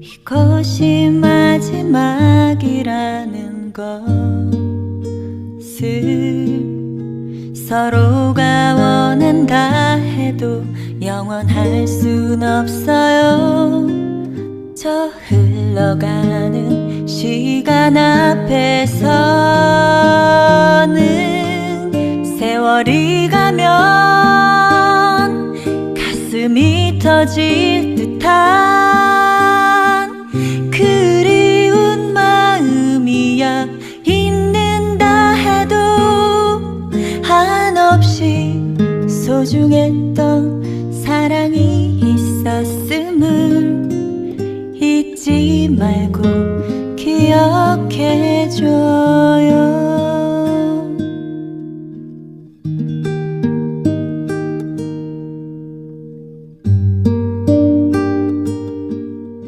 이것이 마지막이라는 것을 서로가 원한다 해도 영원할 순 없어요. 저 흘러가는 시간 앞에서는 세월이 가면 가슴이 터질 듯한 있는다 해도 한없이 소중했던 사랑이 있었음을 잊지 말고 기억해줘